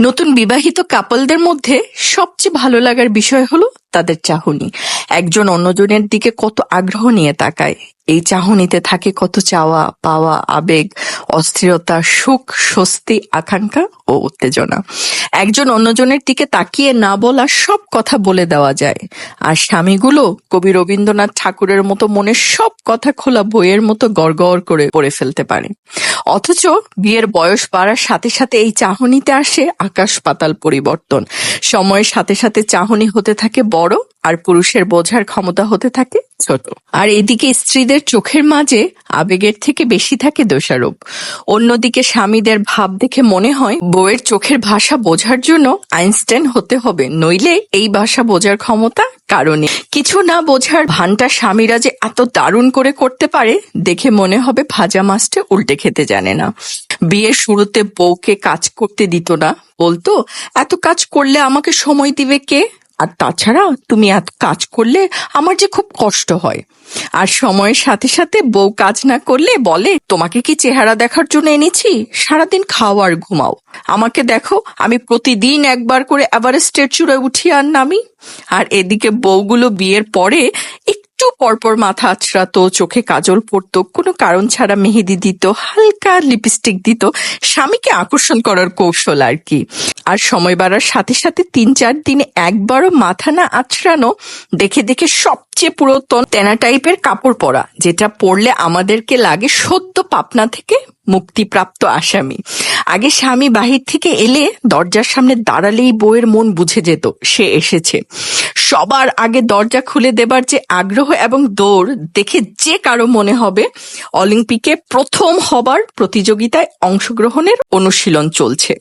নতুন বিবাহিত কাপলদের মধ্যে সবচেয়ে ভালো লাগার বিষয় হলো তাদের চাহনি। একজন অন্যজনের দিকে কত আগ্রহ নিয়ে তাকায়। এই চাহনিতে থাকে কত চাওয়া, পাওয়া, আবেগ, অস্থিরতা, সুখ, স্বস্তি, আকাঙ্ক্ষা ও উত্তেজনা। একজন অন্যজনের দিকে তাকিয়ে না বলা সব কথা বলে দেওয়া যায়। আর স্বামীগুলো কবি রবীন্দ্রনাথ ঠাকুরের মতো মনের সব কথা খোলা বইয়ের মতো গড়গড় করে পড়ে ফেলতে পারে। অথচ বিয়ের বয়স বাড়ার সাথে সাথে এই চাহনিতে আসে আকাশ পাতাল পরিবর্তন। সময়ের সাথে সাথে চাহনি হতে থাকে বড় আর পুরুষের বোঝার ক্ষমতা হতে থাকে ছোট। আর এদিকে স্ত্রীদের চোখের মাঝে আবেগের থেকে বেশি থাকে দোষারোপ। অন্যদিকে স্বামীদের ভাব দেখে মনে হয় বউয়ের চোখের ভাষা বোঝার জন্য আইনস্টাইন হতে হবে, নইলে এই ভাষা বোঝার ক্ষমতা কারণে। কিছু না বোঝার ভানটা স্বামীরা যে এত দারুণ করে করতে পারে, দেখে মনে হবে ভাজা মাছটা উল্টে খেতে জানে না। বিয়ের শুরুতে বউকে কাজ করতে দিত না। বলতো, এত কাজ করলে আমাকে সময় দিবে কে? আর তাছাড়া তুমি এত কাজ করলে আমার যে খুব কষ্ট হয়। আর সময়ের সাথে সাথে বউ কাজ না করলে বলে, তোমাকে কি চেহারা দেখার জন্য এনেছি? সারাদিন খাও আর ঘুমাও। আমাকে দেখো, আমি প্রতিদিন একবার করে এভারেস্টের চূড়ায় উঠি আর নামি। আর এদিকে বউগুলো বিয়ের পরে একটু পরপর মাথা আছড়াতো, চোখে কাজল পরতো কোনো কারণ ছাড়া মেহেদি দিত, হালকা লিপস্টিক দিত, স্বামীকে আকর্ষণ করার কৌশল আর কি। আর সময় বাড়ার সাথে সাথে তিন চার দিনে একবারও মাথা না আছড়ানো, দেখে দেখে সবচেয়ে পুরাতন তেনা টাইপের কাপড় পরা, যেটা পরলে আমাদেরকে লাগে সদ্য পাপনা থেকে মুক্তিপ্রাপ্ত আসামি। আগে স্বামী বাহির থেকে এলে দরজার সামনে দাঁড়ালেই বউয়ের মন বুঝে যেত, সে এসেছে। সবার আগে দরজা খুলে দেবার যে আগ্রহ এবং দৌড় দেখে যে কারও মনে হবে, অলিম্পিকে প্রথম হবার প্রতিযোগিতায় অংশগ্রহণের অনুশীলন চলছে।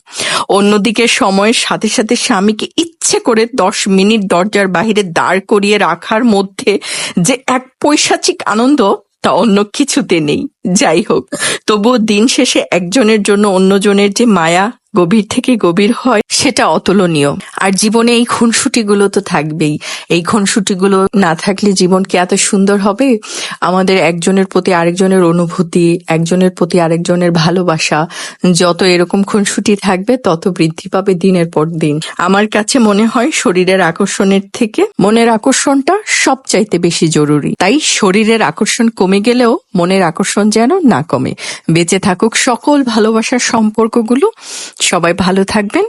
অন্যদিকে সময়ের সাথে সাথে স্বামীকে ইচ্ছে করে দশ মিনিট দরজার বাহিরে দাঁড় করিয়ে রাখার মধ্যে যে এক পৈশাচিক আনন্দ, তা অন্য কিছুতে নেই। যাই হোক, তবুও দিন শেষে একজনের জন্য অন্যজনের যে মায়া গভীর থেকে গভীর হয়, সেটা অতুলনীয়। আর জীবনে এই খুনসুটিগুলো তো থাকবেই। এই খুনসুটিগুলো না থাকলে জীবন কি এত সুন্দর হবে? আমাদের একজনের প্রতি আরেকজনের অনুভূতি, একজনের প্রতি আরেকজনের ভালোবাসা, যত এরকম খুনসুটি থাকবে, তত বৃদ্ধি পাবে দিনের পর দিন। আমার কাছে মনে হয় শরীরের আকর্ষণের থেকে মনের আকর্ষণটা সবচাইতে বেশি জরুরি। তাই শরীরের আকর্ষণ কমে গেলেও মনের আকর্ষণ যেন না কমে। বেঁচে থাকুক সকল ভালোবাসার সম্পর্কগুলো সবাই ভালো থাকবেন।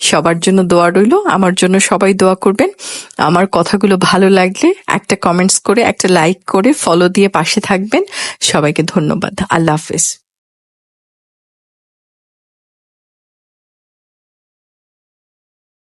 সবার জন্য দোয়া রইল। আমার জন্য সবাই দোয়া করবেন। আমার কথাগুলো ভালো লাগলে একটা কমেন্টস করে, একটা লাইক করে ফলো দিয়ে পাশে থাকবেন। সবাইকে ধন্যবাদ। আল্লাহ হাফেজ।